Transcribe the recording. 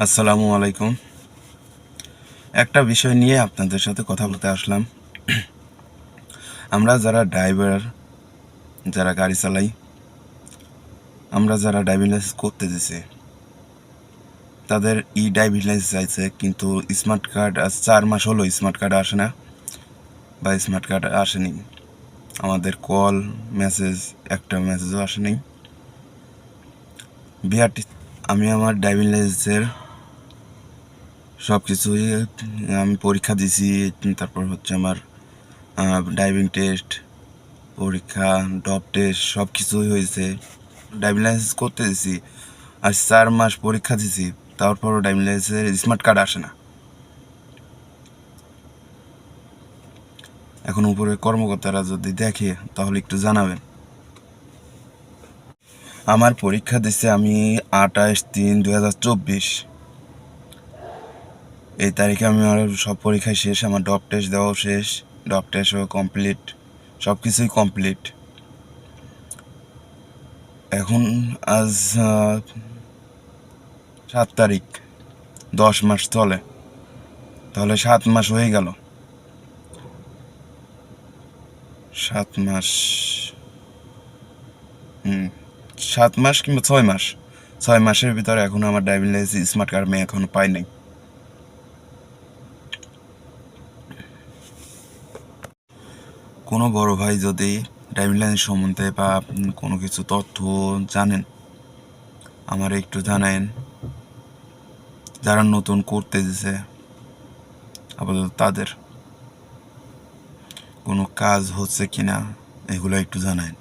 আসসালামু আলাইকুম। একটা বিষয় নিয়ে আপনাদের সাথে কথা বলতে আসলাম। আমরা যারা ড্রাইভার, যারা গাড়ি চালাই, আমরা যারা ড্রাইভিং লাইসেন্স করতে দিছি তাদের ই ড্রাইভিং লাইসেন্স চাইছে, কিন্তু স্মার্ট কার্ড আজ চার মাস হলো স্মার্ট কার্ড আসে না বা স্মার্ট কার্ড আসেনি। আমাদের কল, মেসেজ, একটা মেসেজও আসেনি। বিআরটি আমি আমার ড্রাইভিং লাইসেন্সের সব কিছুই আমি পরীক্ষা দিছি, তারপর হচ্ছে আমার ড্রাইভিং টেস্ট পরীক্ষা ডপ টেস্ট সব কিছুই হয়েছে। ড্রাইভিং লাইসেন্স করতে দিছি, আর চার মাস পরীক্ষা দিছি, তারপরও ড্রাইভিং লাইসেন্সের স্মার্ট কার্ড আসে না। এখন উপরে কর্মকর্তারা যদি দেখে, তাহলে একটু জানাবেন। আমার পরীক্ষা দিছে আমি আঠাশ তিন দু হাজার চব্বিশ। এই তারিখে আমি আমার সব পরীক্ষা শেষ, আমার ডপ টেস্ট দেওয়াও শেষ ডপ টেস্টও কমপ্লিট সব কিছুই কমপ্লিট। এখন আজ সাত তারিখ, দশ মাস চলে। তাহলে সাত মাস হয়ে গেল। সাত মাস, হুম, সাত মাস কিংবা ছয় মাস। ছয় মাসের ভিতরে এখন আমার ড্রাইভিং লাইসেন্স, স্মার্ট কার্ড আমি এখনও পাই নাই কোনো বড় ভাই যদি ড্রাইভিং লাইসেন্স সম্বন্ধে বা কোনো কিছু তথ্য জানেন, আমার একটু জানেন যারা নতুন করতে দিছে আপাতত তাদের। কোনো কাজ হচ্ছে কিনা, এগুলো একটু জানায়েন।